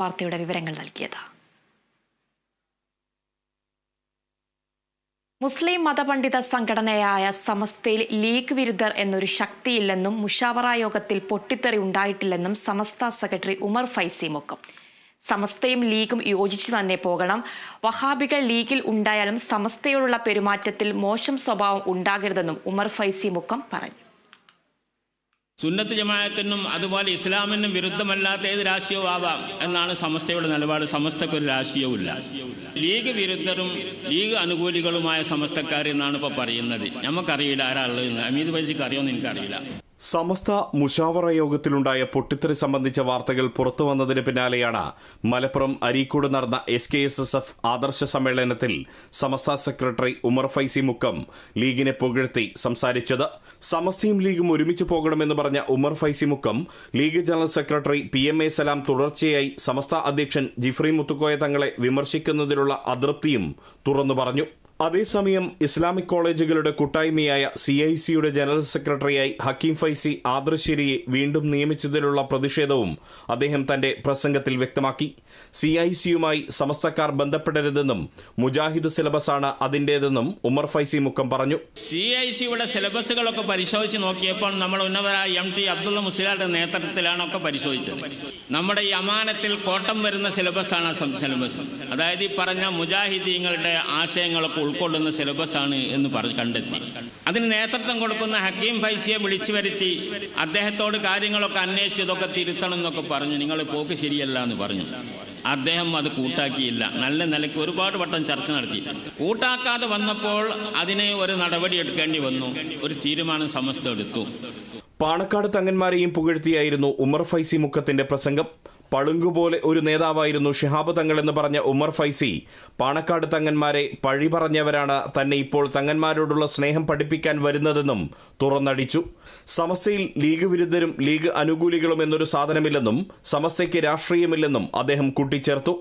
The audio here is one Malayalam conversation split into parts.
വാർത്തയുടെ വിവരങ്ങൾ നൽകിയത്. മുസ്ലിം മതപണ്ഡിത സംഘടനയായ സമസ്തയിൽ ലീഗ് വിരുദ്ധർ എന്നൊരു ശക്തിയില്ലെന്നും മുഷാവറ യോഗത്തിൽ പൊട്ടിത്തെറി ഉണ്ടായിട്ടില്ലെന്നും സമസ്ത സെക്രട്ടറി ഉമർ ഫൈസി മുക്കം സമസ്തയും ലീഗും യോജിച്ചു തന്നെ പോകണം. വഹാബികൾ ലീഗിൽ ഉണ്ടായാലും സമസ്തയോടുള്ള പെരുമാറ്റത്തിൽ മോശം സ്വഭാവം ഉണ്ടാകരുതെന്നും ഉമർ ഫൈസി മുക്കം പറഞ്ഞു. സുന്നത്ത് ജമായത്തിനും അതുപോലെ ഇസ്ലാമിനും വിരുദ്ധമല്ലാത്ത ഏത് രാഷ്ട്രീയവും ആവാം എന്നാണ് സമസ്തയുടെ നിലപാട്. സമസ്തക്ക് ഒരു രാഷ്ട്രീയവുമില്ല. ലീഗ് വിരുദ്ധരും ലീഗ് അനുകൂലികളുമായ സമസ്തക്കാർ എന്നാണ് ഇപ്പോൾ പറയുന്നത്. നമുക്കറിയില്ല ആരാ ഉള്ളത് അമീത് ബൈസിക്ക് അറിയുമെന്ന് എനിക്കറിയില്ല. സമസ്ത മുഷാവറ യോഗത്തിലുണ്ടായ പൊട്ടിത്തെറി സംബന്ധിച്ച വാർത്തകൾ പുറത്തു വന്നതിന് പിന്നാലെയാണ് മലപ്പുറം അരീക്കോട് നടന്ന S K S S F ആദർശ സമ്മേളനത്തിൽ സമസ്ത സെക്രട്ടറി ഉമർ ഫൈസി മുക്കം ലീഗിനെ പുകഴ്ത്തി സംസാരിച്ചത്. സമസ്തയും ലീഗും ഒരുമിച്ച് പോകണമെന്ന് പറഞ്ഞ Umar Faizy Mukkam league general secretary P M A Salam തുടർച്ചയായി സമസ്ത അധ്യക്ഷൻ ജിഫ്രി മുത്തുക്കോയ തങ്ങളെ വിമർശിക്കുന്നതിലുള്ള അതൃപ്തിയും തുറന്നു പറഞ്ഞു. അതേസമയം ഇസ്ലാമിക് കോളേജുകളുടെ കൂട്ടായ്മയായ സി ഐ സിയുടെ ജനറൽ സെക്രട്ടറിയായി ഹക്കീം ഫൈസി ആദർശേരിയെ വീണ്ടും നിയമിച്ചതിലുള്ള പ്രതിഷേധവും അദ്ദേഹം തന്റെ പ്രസംഗത്തിൽ വ്യക്തമാക്കി. സി ഐ സിയുമായി സമസ്തക്കാർ ബന്ധപ്പെടരുതെന്നും മുജാഹിദ് സിലബസാണ് അതിന്റേതെന്നും ഉമർ ഫൈസി മുക്കം പറഞ്ഞു. സി ഐ സിയുടെ സിലബസുകളൊക്കെ പരിശോധിച്ച് നോക്കിയപ്പോൾ നമ്മൾ ഉന്നതരായ എം ടി അബ്ദുള്ള മുസ്ലിയുടെ നേതൃത്വത്തിലാണ് ഒക്കെ പരിശോധിച്ചത്. നമ്മുടെ ഈ അമാനത്തിൽ കോട്ടം വരുന്ന സിലബസാണ് ആണ് സിലബസ്. അതായത് ഈ പറഞ്ഞ മുജാഹിദീങ്ങളുടെ ആശയങ്ങളൊക്കെ ഉൾക്കൊള്ളുന്ന സിലബസാണ് എന്ന് പറഞ്ഞ് കണ്ടെത്തി. അതിന് നേതൃത്വം കൊടുക്കുന്ന ഹക്കീം ഫൈസിയെ വിളിച്ചു വരുത്തി അദ്ദേഹത്തോട് കാര്യങ്ങളൊക്കെ അന്വേഷിച്ച് ഇതൊക്കെ തിരുത്തണം എന്നൊക്കെ പറഞ്ഞു. നിങ്ങൾ പോക്ക് ശരിയല്ല എന്ന് പറഞ്ഞു. അദ്ദേഹം അത് കൂട്ടാക്കിയില്ല. നല്ല നിലയ്ക്ക് ഒരുപാട് വട്ടം ചർച്ച നടത്തി. കൂട്ടാക്കാതെ വന്നപ്പോൾ അതിനെ ഒരു നടപടി എടുക്കേണ്ടി വന്നു. ഒരു തീരുമാനം സമസ്ത എടുത്തു. പാണക്കാട് തങ്ങന്മാരെയും പുകഴ്ത്തിയായിരുന്നു ഉമർ ഫൈസി മുക്കത്തിന്റെ പ്രസംഗം. പളുങ്കുപോലെ ഒരു നേതാവായിരുന്നു ഷിഹാബ് തങ്ങൾ എന്ന് പറഞ്ഞ ഉമർ ഫൈസി. പാണക്കാട് തങ്ങന്മാരെ പഴി പറഞ്ഞവരാണ് തന്നെ ഇപ്പോൾ തങ്ങന്മാരോടുള്ള സ്നേഹം പഠിപ്പിക്കാൻ വരുന്നതെന്നും തുറന്നടിച്ചു. സമസ്തയിൽ ലീഗ് വിരുദ്ധരും ലീഗ് അനുകൂലികളും എന്നൊരു സാധനമില്ലെന്നും സമസ്തയ്ക്ക് രാഷ്ട്രീയമില്ലെന്നും അദ്ദേഹം കൂട്ടിച്ചേർത്തു.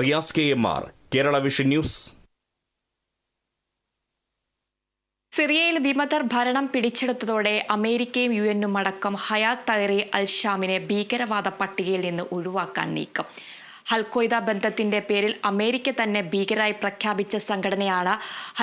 Riyas K M R Kerala vision news. സിറിയയിൽ വിമതർ ഭരണം പിടിച്ചെടുത്തതോടെ അമേരിക്കയും യു എന്നും അടക്കം ഹയാത്ത് തൈറി അൽഷാമിനെ ഭീകരവാദ പട്ടികയിൽ നിന്ന് ഒഴിവാക്കാൻ നീക്കം. ഹൽഖ്വയ്ദ ബന്ധത്തിന്റെ പേരിൽ അമേരിക്ക തന്നെ ഭീകരായി പ്രഖ്യാപിച്ച സംഘടനയാണ്